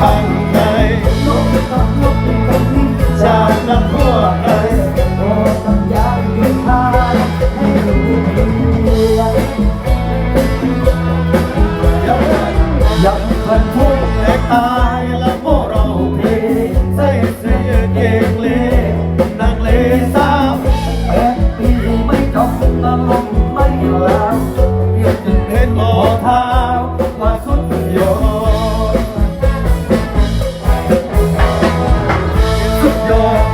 ข้างในนกกับนกกับนี่จากนักทั่วไอ้ต้องยากยืนทายให้ดูดียังพันทุกแตกตายและพวกเราเพใส่เสื้อเกงเลนางเลสาวแปปีไม่จบตลกไม่ลาเรียกจนเห็นหมอเท้าว่าสุดย